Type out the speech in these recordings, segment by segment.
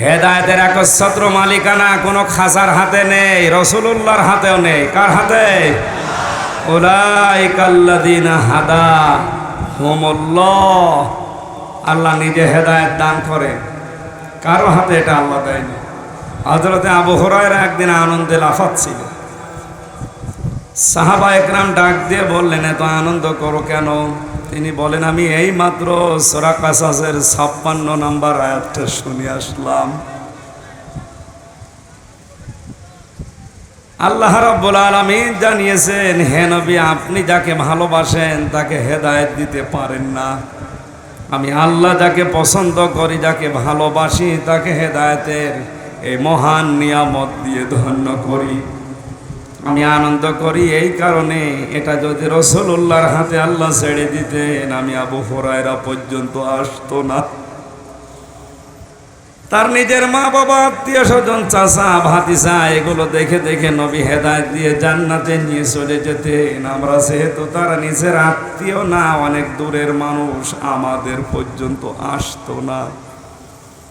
হেদায়তের এক ছত্র মালিকানা কোনো খাসার হাতে নেই, রসুলুল্লাহর হাতেও নেই। কার হাতে? ওলাই কাল্লাদিনা হাদা হোমল্লাহ। আল্লাহ নিজে হেদায়েত দান করেন। কারও হাতে এটা আল্লাহ দেয়নি। হজরতে আবু হরাইরা একদিন আনন্দে লাফাচ্ছিল সাহাবা একরাম ডাক দিয়ে বললেন, এত আনন্দ করো কেন? তিনি বলেন, আমি এই মাত্র সোরা কাসাসের ছাপ্পান্ন নাম্বার আয়াতটা শুনে আসলাম। আল্লাহ রাব্বুল আলামিন জানিয়েছেন, হে নবী, আপনি যাকে ভালোবাসেন তাকে হেদায়েত দিতে পারেন না। আমি আল্লাহ যাকে পছন্দ করি, যাকে ভালোবাসি, তাকে হেদায়েতের এই মহান নিয়ামত দিয়ে ধন্য করি। আমি আনন্দ করি এই কারণে। এটা যদি রসুল্লাহর হাতে আল্লাহ ছেড়ে দিতেন, আমি আবু হরাইরা পর্যন্ত আসতো না। তার নিজের মা বাবা আত্মীয় স্বজন চাষা ভাতিসা এগুলো দেখে দেখে নবী হেদায়ত দিয়ে জান্নাতে নিয়ে চলে যেতেন। আমরা যেহেতু তারা নিজের আত্মীয় না, অনেক দূরের মানুষ আমাদের পর্যন্ত আসতো না।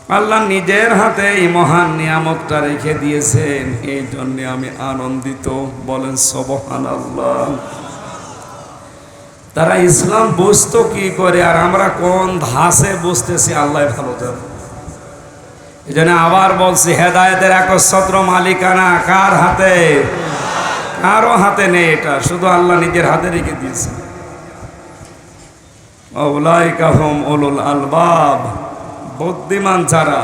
আল্লাহ নিজের হাতে এই মহান নিয়ামকটা রেখে দিয়েছেন। এই জন্য আমি আনন্দিত। বলেন সবহান আল্লাহ তারা ইসলাম বুঝতো কি করে, আর আমরা কোন ধাসে বুঝতেছি, আল্লাহ ভালো জানে। এই জন্য আবার বলছি, হেদায়তের একচ্ছত্র মালিকানা কার হাতে? কারও হাতে নেই এটা, শুধু আল্লাহ নিজের হাতে রেখে দিয়েছে আলবাব। বুদ্ধিমান ছাড়া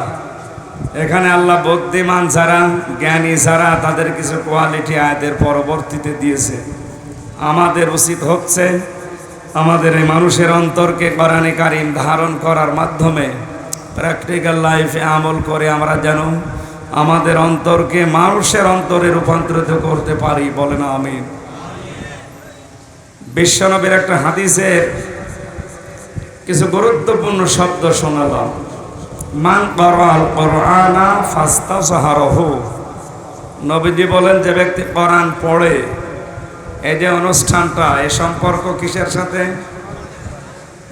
এখানে আল্লাহ বুদ্ধিমান ছাড়া জ্ঞানী ছাড়া তাদের কিছু কোয়ালিটি আয়াতের পরবর্তীতে দিয়েছে। আমাদের উচিত হচ্ছে আমাদের এই মানুষের অন্তরকে কোরআনে কারিম ধারণ করার মাধ্যমে প্র্যাকটিক্যাল লাইফে আমল করে আমরা যেন আমাদের অন্তরকে মানুষের অন্তরে রূপান্তরিত করতে পারি বলে না আমি বিশ্বনবীর একটা হাদিসের কিছু গুরুত্বপূর্ণ শব্দ শোনালাম। মান করাল কোরআনা ফাস্তা সাহারহু নবীজি বলেন, যে ব্যক্তি কোরআন পড়ে, এই যে অনুষ্ঠানটা, এ সম্পর্ক কিসের সাথে?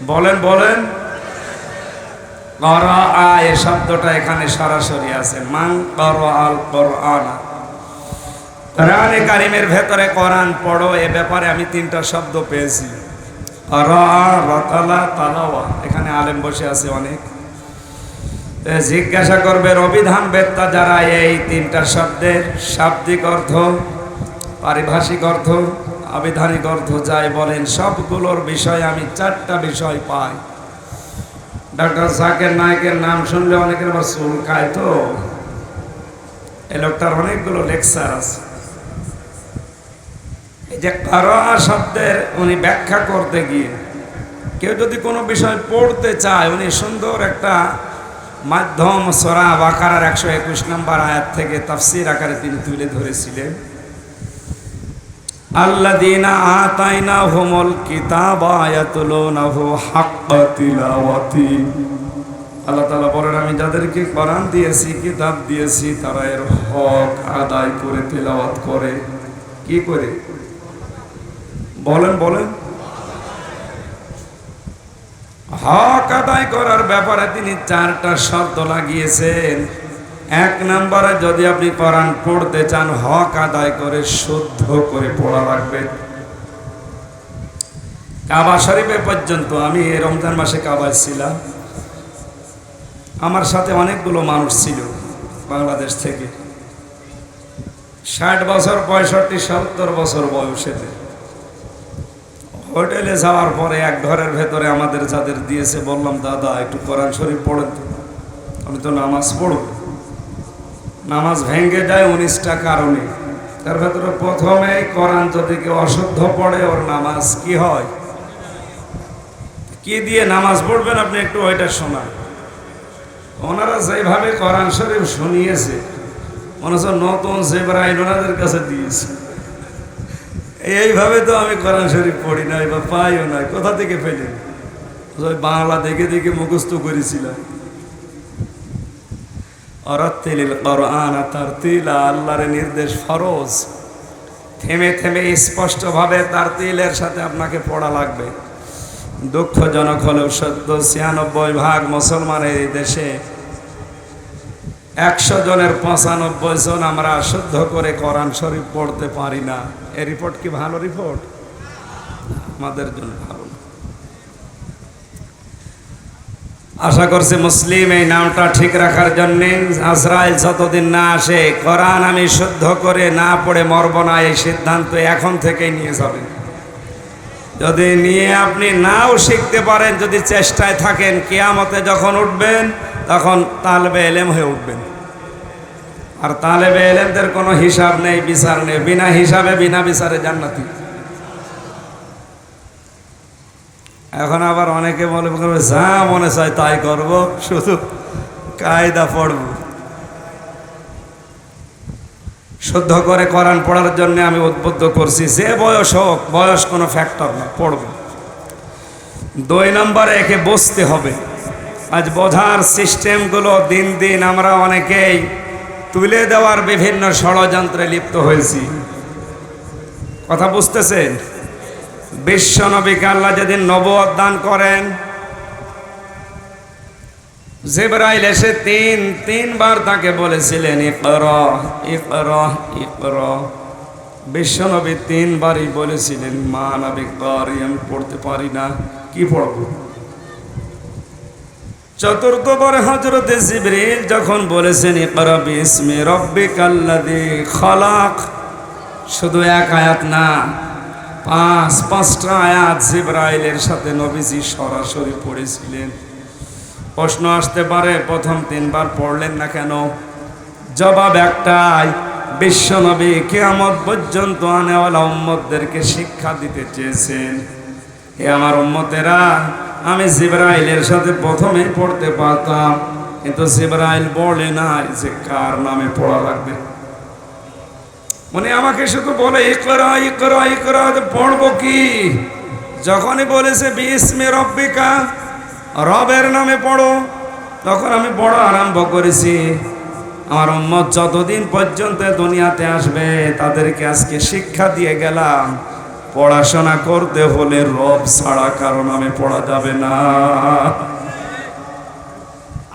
বলেন বলেন। করা এ শব্দটা এখানে সরাসরি আছে। মান কর আল কোরআনা। কোরআনে কারিমের ভেতরে কোরআন পড়ো, এ ব্যাপারে আমি তিনটা শব্দ পেয়েছি। রা রাতালা তালাওয়া এখানে আলেম বসে আছে অনেক। জিজ্ঞাসা করবে অভিধান বেত্তা যারা এই তিনটা শব্দের শাব্দিক অর্থ, পারিভাষিক অর্থ, আবিধানিক অর্থ যাই বলেন, সবগুলোর বিষয় আমি চারটা বিষয় পাই। ডক্টর জাকের নায়কের নাম শুনলে অনেকের আবার চুল খায় তো। এই লোকটার অনেকগুলো লেকচার আছে। এই যে কারা শব্দের উনি ব্যাখ্যা করতে গিয়ে, কেউ যদি কোনো বিষয় পড়তে চায়, উনি সুন্দর একটা মাধ্যম সরা বাকারার একশো একুশ নম্বর আয়াত থেকে তাফসির আকারে তিনি তুলে ধরেছিলেন। হুমল কিতাব আল্লাহ তাআলা বলেন, আমি যাদেরকে কোরআন দিয়েছি, কিতাব দিয়েছি, তারা এর হক আদায় করে, তেলাওয়াত করে। কি করে? বলেন বলেন। হক আদায় করার ব্যাপারে তিনি চারটা শর্ত লাগিয়েছেন। এক নম্বরে যদি আপনি কোরআন পড়তে চান, হক আদায় করে শুদ্ধ করে পড়া লাগবে। কাবা শরীফে পর্যন্ত আমি রমজান মাসে কাবায় ছিলাম। আমার সাথে অনেকগুলো মানুষ ছিল বাংলাদেশ থেকে। ষাট বছর, পঁয়ষট্টি, সত্তর বছর বয়সেতে। হোটেলে যাওয়ার পরে এক ঘরের ভেতরে আমাদের যাদের দিয়েছে, বললাম, দাদা, একটু কোরআন শরীফ পড়েন তো। আমি তো নামাজ পড়ব। নামাজ ভেঙে যায় উনিশটা কারণে। তার ভেতরে প্রথমেই কোরআন যদি কেউ অশুদ্ধ পড়ে, ওর নামাজ কি হয়? কি দিয়ে নামাজ পড়বেন আপনি একটু ওইটা শোনান। ওনারা যেভাবে কোরআন শরীফ শুনিয়েছে, মনে হচ্ছে নতুন জেবরাইল ওনাদের কাছে দিয়েছে। এইভাবে তো আমি কোরআন শরীফ পড়ি নাই বা পাইও নাই। কোথা থেকে পেলেন বাংলা দেখে দেখে মুখস্থ করেছিলাম। অরাত্তিল কোরআন তার তিলা আল্লাহর নির্দেশ ফরজ। থেমে থেমে স্পষ্টভাবে তার তিলের সাথে আপনাকে পড়া লাগবে। দুঃখজনক হলেও সত্য ছিয়ানব্বই ভাগ মুসলমানের এই দেশে একশো জনের পঁচানব্বই জন আমরা শুদ্ধ করে কোরআন শরীফ পড়তে পারি না। এ রিপোর্ট কি ভালো রিপোর্ট আমাদের জন্য ভালো আশা করছি মুসলিম এই নামটা ঠিক রাখার জন্য আজরাইল যতদিন না আসে, কোরআন আমি শুদ্ধ করে না পড়ে মরব না, এই সিদ্ধান্ত এখন থেকেই নিয়ে যাবেন যদি নিয়ে আপনি নাও শিখতে পারেন, যদি চেষ্টায় থাকেন, কেয়ামতে যখন উঠবেন তখন তালবে এলেম হয়ে উঠবেন। আর তালেবে এলেমদের কোনো হিসাব নেই, বিচার নেই। বিনা হিসাবে, বিনা বিচারে জান্নাতি। এখন আবার অনেকে মনে করবে, যা মনে চায় তাই করব, শুধু কায়দা পড়ব। শুদ্ধ করে কোরআন পড়ার জন্য আমি উদ্বুদ্ধ করছি, যে বয়স হোক, বয়স কোনো ফ্যাক্টর না, পড়ব। দুই নম্বরে একে বসতে হবে। আজ বোঝার সিস্টেমগুলো দিন দিন আমরা অনেকেই তুলে দেওয়ার বিভিন্ন ষড়যন্ত্রে লিপ্ত হয়েছি। কথা বুঝতেছেন বিশ্ব নবীকে আল্লাহ যেদিন নবদ দান করেন, জেবরাইল এসে তিন, তিনবার তাকে বলেছিলেন, ইকর ইকর ইকর। বিশ্ব নবী তিনবারই বলেছিলেন, মা নবী করি আমি পড়তে পারি না। কি পড়ব? চতুর্থবার হজরতে জিবরিল যখন বলেছেন, ইকরা খলাক। শুধু এক আয়াত না, পাঁচ, পাঁচটা আয়াত জিব্রাইলের সাথে নবীজি সরাসরি পড়েছিলেন। প্রশ্ন আসতে পারে, প্রথম তিনবার পড়লেন না কেন? জবাব একটাই, বিশ্ব নবী কেয়ামত পর্যন্ত আনেওয়ালা উম্মতদেরকে শিক্ষা দিতে চেয়েছেন। এ আমার উম্মতেরা আমি জিব্রাইলের সাথে প্রথমে পড়তে পারতাম, কিন্তু জিব্রাইল বলে নাই যে কার নামে পড়া লাগবে। উনি আমাকে শুধু বলে, ইকরা ইকরা ইকরা পড়ব কি? যখনই বলেছে, বিস্মে রব্বিকা, রবের নামে পড়ো, তখন আমি বড় আরম্ভ করেছি। আমার উম্মত যতদিন পর্যন্ত দুনিয়াতে আসবে, তাদেরকে আজকে শিক্ষা দিয়ে গেলাম। পড়াশোনা করতে হলে রব ছাড়া কারও নামে পড়া যাবে না।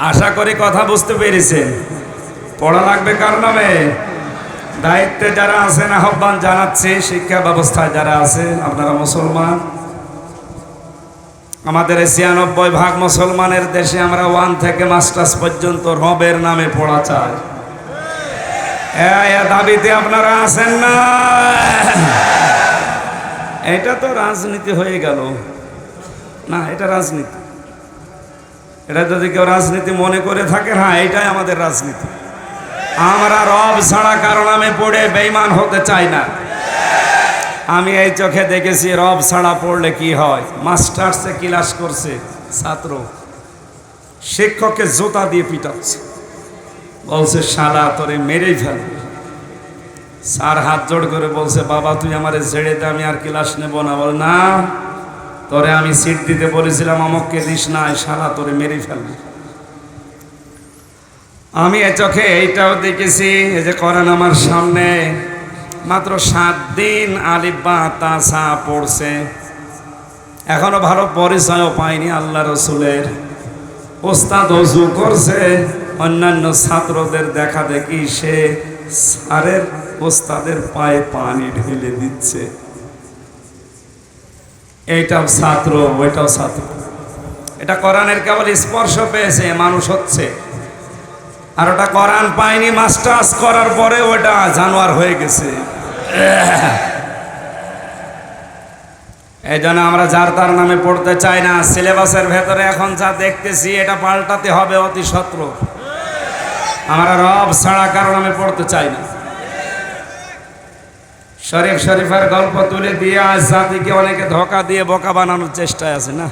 আশা করি কথা বুঝতে পেরেছেন পড়া লাগবে কার নামে? দায়িত্বে যারা আছেন, আহ্বান জানাচ্ছে, শিক্ষা ব্যবস্থায় যারা আছেন, আপনারা মুসলমান। আমাদের ছিয়ানব্বই ভাগ মুসলমানের দেশে আমরা ওয়ান থেকে মাস্টার্স পর্যন্ত রবের নামে পড়া চাই। দাবিতে আপনারা আছেন না? এটা তো রাজনীতি হয়ে গেল। না, এটা রাজনীতি। এটা যদি কেউ রাজনীতি মনে করে থাকে হ্যাঁ এটাই আমাদের রাজনীতি। আমরা রব ছাড়া কারণ আমি পড়ে বেইমান হতে চাই না। আমি এই চোখে দেখেছি, রব ছাড়া পড়লে কি হয়? মাস্টার্সে ক্লাস করছে ছাত্র। শিক্ষককে জোতা দিয়ে পিটাচ্ছে। বলছে, শালা, তোরে মেরেই ফেলবে। স্যার হাত জোড় করে বলছে, বাবা, তুই আমারে ছেড়ে দে, আমি আর ক্লাস নেব না। বল, না, তোরে আমি সিট দিতে বলেছিলাম আমককে দিস না সারা তোরে মেরে ফেলবে। আমি এ চোখে এইটাও দেখেছি, এই যে করেন আমার সামনে, মাত্র সাত দিন আলিব্বা তাসা পড়ছে। এখনও ভালো পরিচয়ও পাইনি আল্লাহ রসুলের। ওস্তাদ অজু করছে, অন্যান্য ছাত্রদের দেখা দেখি সে সারের ওস্তাদের পায়ে পানি ঢেলে দিচ্ছে। এইটাও ছাত্র, ওইটাও ছাত্র। এটা কোরআনের কেবল স্পর্শ পেয়েছে, মানুষ হচ্ছে। আর ওটা কোরআন পায়নি, মাস্টার্স করার পরে ওটা জানোয়ার হয়ে গেছে। এই জন্য আমরা যার তার নামে পড়তে চাই না, সিলেবাসের ভেতরে এখন যা দেখতেছি, এটা পাল্টাতে হবে অতি সত্র আমরা রব ছাড়া কারণ আমি পড়তে চাই না। শরীফ শরীফের গল্প তুলে দিয়ে আজ জাতিকে অনেকে ধোকা দিয়ে বোকা বানানোর চেষ্টায় আছে, না?